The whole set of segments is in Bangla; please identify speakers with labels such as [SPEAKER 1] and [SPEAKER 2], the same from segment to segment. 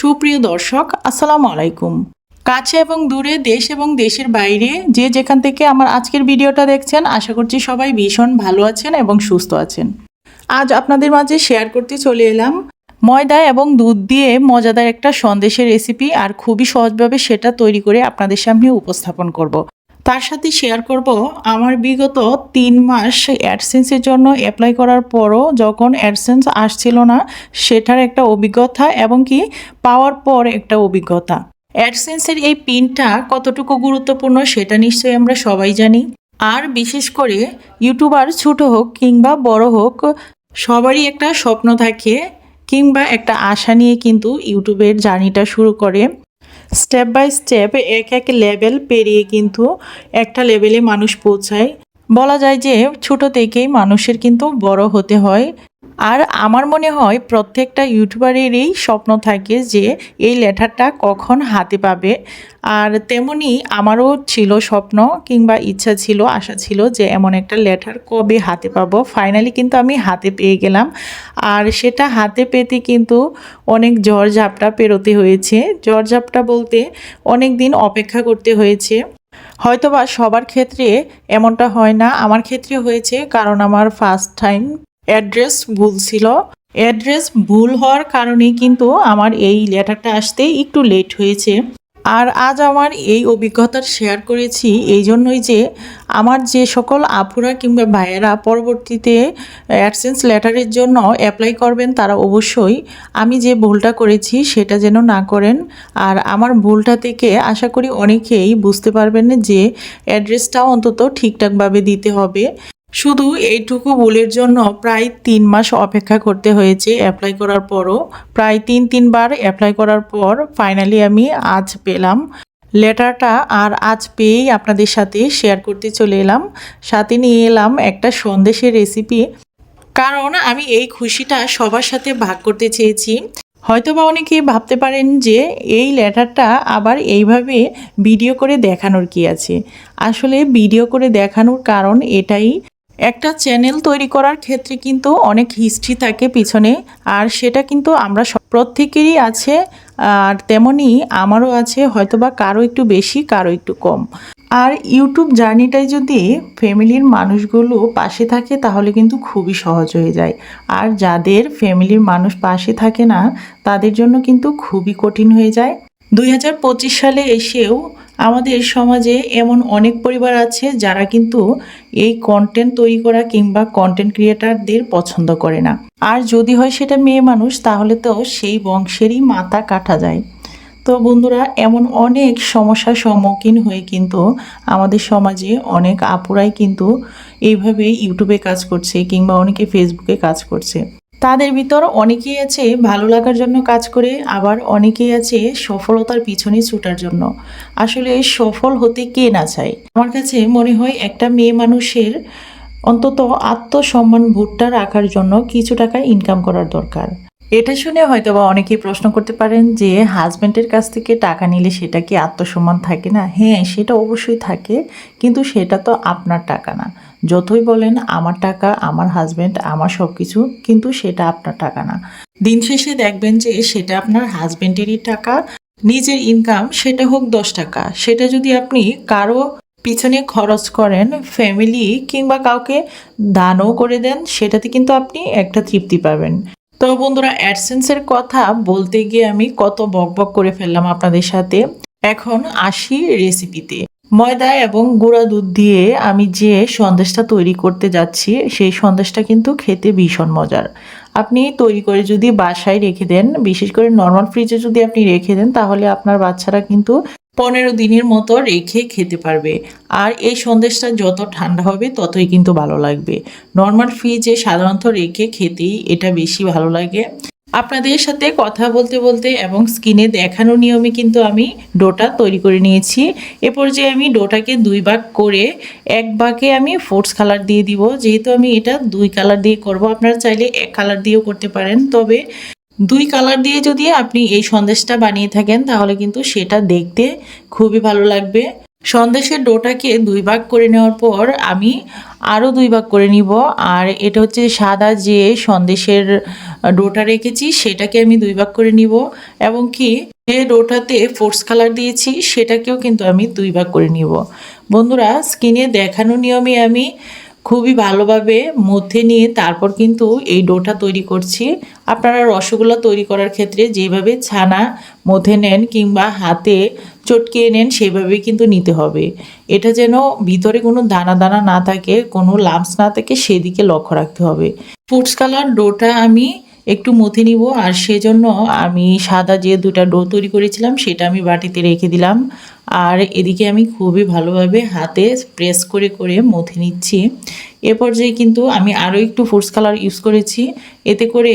[SPEAKER 1] সুপ্রিয় দর্শক, আসসালামু আলাইকুম কাছে এবং দূরে, দেশ এবং দেশের বাইরে যে যেখান থেকে আমার আজকের ভিডিওটা দেখছেন, আশা করছি সবাই ভীষণ ভালো আছেন এবং সুস্থ আছেন আজ আপনাদের মাঝে শেয়ার করতে চলে এলাম ময়দা এবং দুধ দিয়ে মজাদার একটা সন্দেশের রেসিপি আর খুবই সহজভাবে সেটা তৈরি করে আপনাদের সামনে উপস্থাপন করব। তার সাথে শেয়ার করব আমার বিগত তিন মাস অ্যাডসেন্সের জন্য অ্যাপ্লাই করার পরও যখন অ্যাডসেন্স আসছিল না, সেটার একটা অভিজ্ঞতা এবং কি পাওয়ার পর একটা অভিজ্ঞতা। অ্যাডসেন্সের এই পিনটা কতটুকু গুরুত্বপূর্ণ সেটা নিশ্চয়ই আমরা সবাই জানি। আর বিশেষ করে ইউটিউবার ছোট হোক কিংবা বড় হোক, সবারই একটা স্বপ্ন থাকে কিংবা একটা আশা নিয়ে কিন্তু ইউটিউবের জার্নিটা শুরু করে। স্টেপ বাই স্টেপ এক এক লেভেল পেরিয়ে কিন্তু একটা লেভেলে মানুষ পৌঁছায়। বলা যায় যে ছোট থেকেই মানুষের কিন্তু বড় হতে হয়। আর আমার মনে হয় প্রত্যেকটা ইউটিউবারেরই স্বপ্ন থাকে যে এই লেটারটা কখন হাতে পাবে। আর তেমনি আমারও ছিল স্বপ্ন কিংবা ইচ্ছা ছিল, আশা ছিল যে এমন একটা লেটার কবে হাতে পাবো। ফাইনালি কিন্তু আমি হাতে পেয়ে গেলাম। আর সেটা হাতে পেতে কিন্তু অনেক ঝড় ঝাপটা পেরোতে হয়েছে। ঝড় ঝাপটা বলতে অনেক দিন অপেক্ষা করতে হয়েছে। হয়তোবা সবার ক্ষেত্রে এমনটা হয় না। আমার ক্ষেত্রে হয়েছে কারণ আমার ফার্স্ট টাইম অ্যাড্রেস ভুল ছিল। অ্যাড্রেস ভুল হওয়ার কারণেই কিন্তু আমার এই লেটারটা আসতে একটু লেট হয়েছে। আর আজ আমার এই অভিজ্ঞতা শেয়ার করেছি এই জন্যই যে আমার যে সকল আপুরা কিংবা ভাইয়েরা পরবর্তীতে অ্যাডসেন্স লেটারের জন্য অ্যাপ্লাই করবেন তারা অবশ্যই আমি যে ভুলটা করেছি সেটা যেন না করেন। আর আমার ভুলটা থেকে আশা করি অনেকেই বুঝতে পারবেন যে অ্যাড্রেসটাও অন্তত ঠিকঠাকভাবে দিতে হবে। শুধু এইটুকু ভুলের জন্য প্রায় তিন মাস অপেক্ষা করতে হয়েছে অ্যাপ্লাই করার পরও। প্রায় তিন, তিনবার অ্যাপ্লাই করার পর ফাইনালি আমি আজ পেলাম। লেটারটা আর আজ পেয়েই আপনাদের সাথে শেয়ার করতে চলে এলাম। সাথে নিয়ে এলাম একটা সন্দেশের রেসিপি কারণ আমি এই খুশিটা সবার সাথে ভাগ করতে চেয়েছি। হয়তোবা অনেকে ভাবতে পারেন যে এই লেটারটা আবার এইভাবে ভিডিও করে দেখানোর কি আছে? আসলে ভিডিও করে দেখানোর কারণ এটাই। একটা চ্যানেল তৈরি করার ক্ষেত্রে কিন্তু অনেক হিস্ট্রি থাকে পিছনে, আর সেটা কিন্তু আমরা প্রত্যেকেরই আছে, আর তেমনি আমারও আছে, হয়তোবা কারও একটু বেশি কারও একটু কম। আর ইউটিউব জার্নিটাই যদি ফ্যামিলির মানুষগুলো পাশে থাকে, তাহলে কিন্তু খুবই সহজ হয়ে যায়। আর যাদের ফ্যামিলির মানুষ পাশে থাকে না, তাদের জন্য কিন্তু খুবই কঠিন হয়ে যায়। দুই হাজার পঁচিশ সালে এসেও আমাদের সমাজে এমন অনেক পরিবার আছে যারা কিন্তু এই কন্টেন্ট তৈরি করা কিংবা কন্টেন্ট ক্রিয়েটারদের পছন্দ করে না। আর যদি হয় সেটা মেয়ে মানুষ, তাহলে তো সেই বংশেরই মাথা কাটা যায়। তো বন্ধুরা, এমন অনেক সমস্যার সম্মুখীন হয়ে কিন্তু আমাদের সমাজে অনেক আপুরাই কিন্তু এইভাবে ইউটিউবে কাজ করছে কিংবা অনেকে ফেসবুকে কাজ করছে। তাদের ভিতর অনেকেই আছে ভালো লাগার জন্য কাজ করে, আবার অনেকেই আছে সফলতার পিছনে ছুটার জন্য। আসলে সফল হতে কে না চায়? আমার কাছে মনে হয় একটা মেয়ে মানুষের অন্তত আত্মসম্মান ভুট্টা রাখার জন্য কিছু টাকা ইনকাম করার দরকার। এটা শুনে হয়তো বা অনেকেই প্রশ্ন করতে পারেন যে হাজব্যান্ডের কাছ থেকে টাকা নিলে সেটা কি আত্মসম্মান থাকে না? হ্যাঁ সেটা অবশ্যই থাকে, কিন্তু সেটা তো আপনার টাকা না। যতই বলেন, আমার টাকা, আমার হাজব্যান্ড আমার সব কিছু কিন্তু সেটা আপনার টাকা না। দিন শেষে দেখবেন যে সেটা আপনার হাজব্যান্ডেরই টাকা, নিজের ইনকাম সেটা হোক দশ টাকা। সেটা যদি আপনি কারও পিছনে খরচ করেন ফ্যামিলি কিংবা কাউকে দানও করে দেন, সেটাতে কিন্তু আপনি একটা তৃপ্তি পাবেন। তো বন্ধুরা অ্যাডসেন্সের কথা বলতে গিয়ে আমি কত বকবক করে ফেললাম আপনাদের সাথে। এখন আসি রেসিপিতে ময়দা এবং গুঁড়া দুধ দিয়ে আমি যে সন্দেশটা তৈরি করতে যাচ্ছি, সেই সন্দেশটা কিন্তু খেতে ভীষণ মজার। আপনি তৈরি করে যদি বাসায় রেখে দেন, বিশেষ করে নর্মাল ফ্রিজে যদি আপনি রেখে দেন, তাহলে আপনার বাচ্চারা কিন্তু পনেরো দিনের মতো রেখে খেতে পারবে। আর এই সন্দেশটা যত ঠান্ডা হবে, ততই কিন্তু ভালো লাগবে। নর্মাল ফ্রিজে সাধারণত রেখে খেতেই এটা বেশি ভালো লাগে। আপনাদের সাথে কথা বলতে বলতে এবং স্কিনে দেখানো নিয়মে কিন্তু আমি ডোটা তৈরি করে নিয়েছি। এ পর্যায়ে আমি ডোটাকে দুই ভাগ করে এক ভাগে আমি ফুডস কালার দিয়ে দিব। যেহেতু আমি এটা দুই কালার দিয়ে করব, আপনারা চাইলে এক কালার দিয়েও করতে পারেন। তবে দুই কালার দিয়ে যদি আপনি এই সন্দেশটা বানিয়ে থাকেন, তাহলে কিন্তু সেটা দেখতে খুবই ভালো লাগবে। সন্দেশের ডোটাকে দুই ভাগ করে নেওয়ার পর আমি আরও দুই ভাগ করে নিব। আর এটা হচ্ছে সাদা যে সন্দেশের ডোটা রেখেছি, সেটাকে আমি দুই ভাগ করে নিব। এবং কি, যে ডোটাতে ফোর্স কালার দিয়েছি, সেটাকেও কিন্তু আমি দুই ভাগ করে নিব। বন্ধুরা স্কিনে দেখানো নিয়মে আমি খুবই ভালোভাবে মধ্যে নিয়ে তারপর কিন্তু এই ডোটা তৈরি করছি। আপনারা রসগোল্লা তৈরি করার ক্ষেত্রে যেভাবে ছানা মধ্যে নেন কিংবা হাতে চটকিয়ে নেন সেভাবে কিন্তু নিতে হবে। এটা যেন ভিতরে কোনো দানা দানা না থাকে, কোনো লাম্পস না থাকে, সেদিকে লক্ষ্য রাখতে হবে। ফুডস কালার ডোটা আমি একটু মথে নিব আর সেজন্য আমি সাদা যে দুটা ডো তৈরি করেছিলাম, সেটা আমি বাটিতে রেখে দিলাম। আর এদিকে আমি খুবই ভালোভাবে হাতে প্রেস করে করে মথে নিচ্ছি। এ পর্যায়ে কিন্তু আমি আরও একটু ফুডস কালার ইউজ করেছি। এতে করে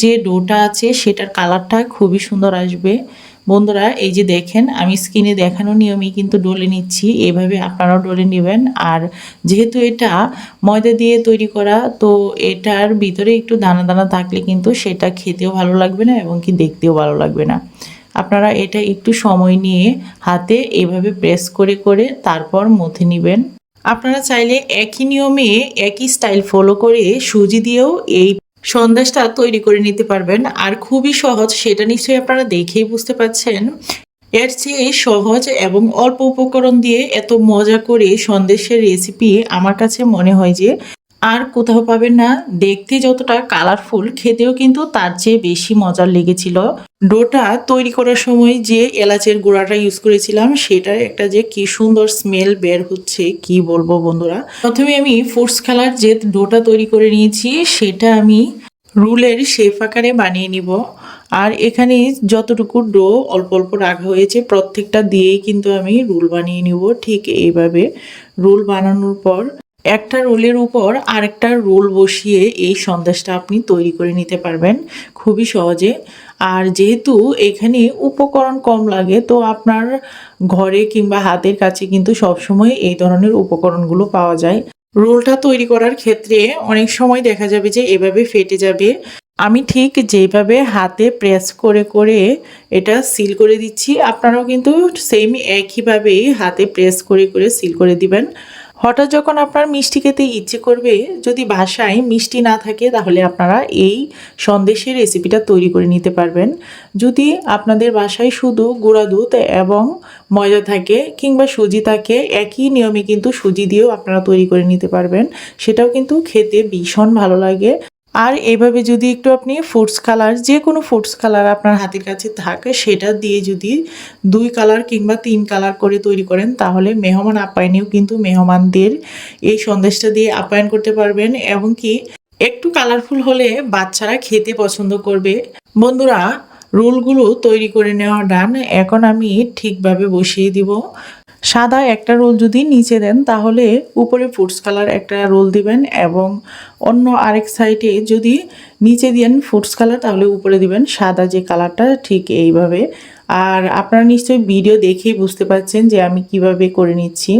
[SPEAKER 1] যে ডোটা আছে সেটার কালারটা খুবই সুন্দর আসবে। বন্ধুরা, এই যে দেখেন, আমি স্কিনে দেখানো নিয়মেই কিন্তু ডলে নিচ্ছি। এভাবে আপনারাও ডলে নেবেন। আর যেহেতু এটা ময়দা দিয়ে তৈরি করা, তো এটার ভিতরে একটু দানা দানা থাকলে কিন্তু সেটা খেতেও ভালো লাগবে না এবং কি দেখতেও ভালো লাগবে না। আপনারা এটা একটু সময় নিয়ে হাতে এভাবে প্রেস করে করে তারপর মথে নেবেন। আপনারা চাইলে একই নিয়মে একই স্টাইল ফলো করে সুজি দিয়েও এই সন্দেশটা তৈরি করে নিতে পারবেন। আর খুবই সহজ, সেটা নিশ্চয়ই আপনারা দেখেই বুঝতে পাচ্ছেন। এর চেয়ে সহজ এবং অল্প উপকরণ দিয়ে এত মজা করে সন্দেশের রেসিপি আমার কাছে মনে হয় যে আর কোথাও পাবেন না। দেখতে যতটা কালারফুল খেতেও কিন্তু তার চেয়ে বেশি মজার লেগেছিল। ডোটা তৈরি করার সময় যে এলাচের গুঁড়াটা ইউজ করেছিলাম, সেটার একটা যে কি সুন্দর স্মেল বের হচ্ছে, কি বলব বন্ধুরা? প্রথমে আমি ফুডস খেলার যে ডোটা তৈরি করে নিয়েছি, সেটা আমি রুলের শেফ আকারে বানিয়ে নিব। আর এখানে যতটুকু ডো অল্প অল্প রাখা হয়েছে, প্রত্যেকটা দিয়েই কিন্তু আমি রুল বানিয়ে নিব। ঠিক এইভাবে রুল বানানোর পর একটা রোলের উপর আরেকটা রোল বসিয়ে এই সন্দেশটা আপনি তৈরি করে নিতে পারবেন খুবই সহজে। আর যেহেতু এখানে উপকরণ কম লাগে, তো আপনার ঘরে কিংবা হাতের কাছে কিন্তু সবসময় এই ধরনের উপকরণগুলো পাওয়া যায়। রোলটা তৈরি করার ক্ষেত্রে অনেক সময় দেখা যাবে যে এভাবে ফেটে যাবে। আমি ঠিক যেভাবে হাতে প্রেস করে করে এটা সিল করে দিচ্ছি, আপনারাও কিন্তু সেম একইভাবেই হাতে প্রেস করে করে সিল করে দিবেন। হঠাৎ যখন আপনার মিষ্টি খেতে ইচ্ছে করবে, যদি বাসায় মিষ্টি না থাকে, তাহলে আপনারা এই সন্দেশের রেসিপিটা তৈরি করে নিতে পারবেন। যদি আপনাদের বাসায় শুধু গুঁড়া দুধ এবং ময়দা থাকে কিংবা সুজি থাকে, একই নিয়মে কিন্তু সুজি দিয়েও আপনারা তৈরি করে নিতে পারবেন। সেটাও কিন্তু খেতে ভীষণ ভালো লাগে। আর এভাবে যদি একটু আপনি ফুডস কালার যে কোনো ফুডস কালার আপনার হাতের কাছে থাকে, সেটা দিয়ে যদি দুই কালার কিংবা তিন কালার করে তৈরি করেন, তাহলে মেহমান আপ্যায়নেও কিন্তু মেহমানদের এই সন্দেশটা দিয়ে আপ্যায়ন করতে পারবেন। এবং কি, একটু কালারফুল হলে বাচ্চারা খেতে পছন্দ করবে। বন্ধুরা, রোলগুলো তৈরি করে নেওয়া ডান এখন আমি ঠিকভাবে বসিয়ে দিব। সাদা একটা রোল যদি নিচে দেন, তাহলে উপরে ফুডস কালার একটা রোল দিবেন এবং অন্য আরেক সাইডে যদি নিচে দেন ফুডস কালার তাহলে উপরে দিবেন সাদা যে কালারটা ঠিক এইভাবে। আর আপনারা নিশ্চয়ই ভিডিও দেখেই বুঝতে পারছেন যে আমি কীভাবে করে নিচ্ছি।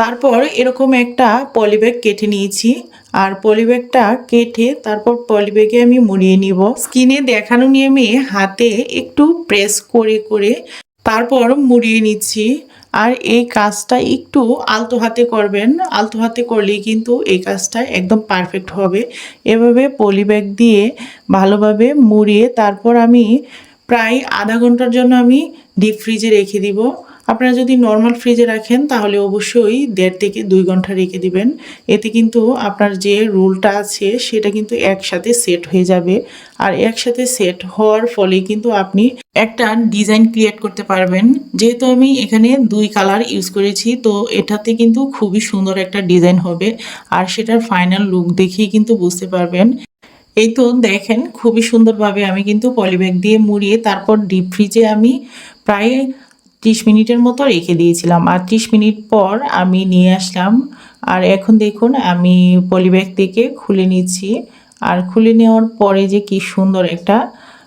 [SPEAKER 1] তারপর এরকম একটা পলিব্যাগ কেটে নিয়েছি। আর পলিব্যাগটা কেটে তারপর পলিব্যাগে আমি মুড়িয়ে নিব। স্কিনে দেখানো নিয়ে আমি হাতে একটু প্রেস করে করে তারপর মুড়িয়ে নিচ্ছি। আর এই কাজটা একটু আলতো হাতে করবেন। আলতো হাতে করলেই কিন্তু এই কাজটা একদম পারফেক্ট হবে। এভাবে পলিব্যাগ দিয়ে ভালোভাবে মুড়িয়ে তারপর আমি প্রায় আধা ঘণ্টার জন্য আমি ডিপ ফ্রিজে রেখে দিব। আপনারা যদি নর্মাল ফ্রিজে রাখেন, তাহলে অবশ্যই দেড় থেকে দুই ঘণ্টা রেখে দিবেন। এতে কিন্তু আপনার যে রুলটা আছে, সেটা কিন্তু একসাথে সেট হয়ে যাবে। আর একসাথে সেট হওয়ার ফলে কিন্তু আপনি একটা ডিজাইন ক্রিয়েট করতে পারবেন। যেহেতু আমি এখানে দুই কালার ইউজ করেছি, তো এটাতে কিন্তু খুবই সুন্দর একটা ডিজাইন হবে। আর সেটার ফাইনাল লুক দেখেই কিন্তু বুঝতে পারবেন। এই তো দেখেন, খুবই সুন্দরভাবে আমি কিন্তু পলিব্যাগ দিয়ে মুড়িয়ে, তারপর ডিপ ফ্রিজে আমি প্রায় ত্রিশ মিনিটের মতো রেখে দিয়েছিলাম। আর ত্রিশ মিনিট পর আমি নিয়ে আসলাম। আর এখন দেখুন, আমি পলিব্যাগ থেকে খুলে নিচ্ছি। আর খুলে নেওয়ার পরে যে কি সুন্দর একটা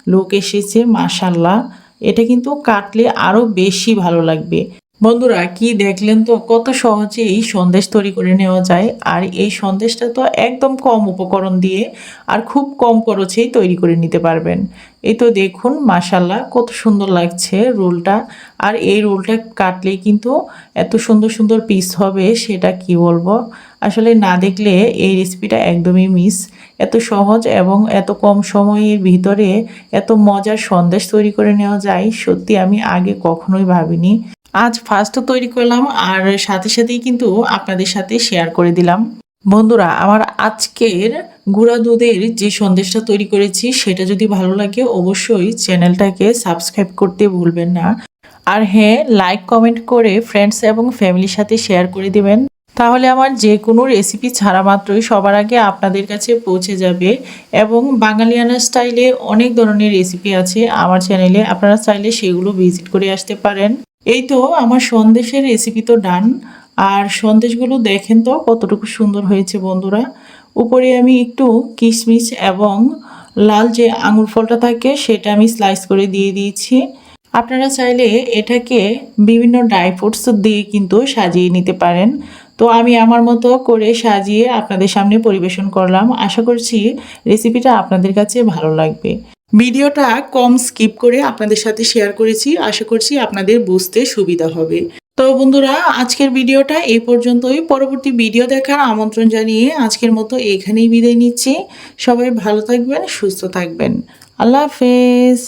[SPEAKER 1] লুক এসেছে মাশাল্লাহ এটা কিন্তু কাটলে আরও বেশি ভালো লাগবে। বন্ধুরা, কি দেখলেন তো? কত সহজেই সন্দেশ তৈরি করে নেওয়া যায়। আর এই সন্দেশটা তো একদম কম উপকরণ দিয়ে আর খুব কম খরচেই তৈরি করে নিতে পারবেন। এই তো দেখুন মাসাল্লাহ কত সুন্দর লাগছে রোলটা। আর এই রোলটা কাটলেই কিন্তু এত সুন্দর সুন্দর পিস হবে, সেটা কি বলব? আসলে না দেখলে এই রেসিপিটা একদমই মিস এত সহজ এবং এত কম সময়ের ভিতরে এত মজার সন্দেশ তৈরি করে নেওয়া যায়, সত্যি আমি আগে কখনোই ভাবিনি। আজ ফার্স্ট তৈরি করলাম আর সাথে সাথেই কিন্তু আপনাদের সাথে শেয়ার করে দিলাম। বন্ধুরা, আমার আজকের গুঁড়া দুধের যে সন্দেশটা তৈরি করেছি, সেটা যদি ভালো লাগে অবশ্যই চ্যানেলটাকে সাবস্ক্রাইব করতে ভুলবেন না। আর হ্যাঁ লাইক কমেন্ট করে ফ্রেন্ডস এবং ফ্যামিলির সাথে শেয়ার করে দিবেন। তাহলে আমার যে কোনো রেসিপি ছাড়া মাত্রই সবার আগে আপনাদের কাছে পৌঁছে যাবে এবং বাঙালিয়ানা স্টাইলে অনেক ধরনের রেসিপি আছে। আমার চ্যানেলে আপনারা চাইলে সেগুলো ভিজিট করে আসতে পারেন। এই তো আমার সন্দেশের রেসিপি তো ডান আর সন্দেশগুলো দেখেন তো কতটুকু সুন্দর হয়েছে বন্ধুরা। উপরে আমি একটু কিশমিশ এবং লাল যে আঙুর ফলটা থাকে সেটা আমি স্লাইস করে দিয়ে দিয়েছি। আপনারা চাইলে এটাকে বিভিন্ন ড্রাই ফ্রুটস দিয়ে কিন্তু সাজিয়ে নিতে পারেন। তো আমি আমার মতো করে সাজিয়ে আপনাদের সামনে পরিবেশন করলাম। আশা করছি রেসিপিটা আপনাদের কাছে ভালো লাগবে। ভিডিওটা কম স্কিপ করে আপনাদের সাথে শেয়ার করেছি। আশা করছি আপনাদের বুঝতে সুবিধা হবে। তো বন্ধুরা, আজকের ভিডিওটা এই পর্যন্তই। পরবর্তী ভিডিও দেখার আমন্ত্রণ জানিয়ে আজকের মতো এখানেই বিদায় নিচ্ছি। সবাই ভালো থাকবেন, সুস্থ থাকবেন। আল্লাহ হাফেজ।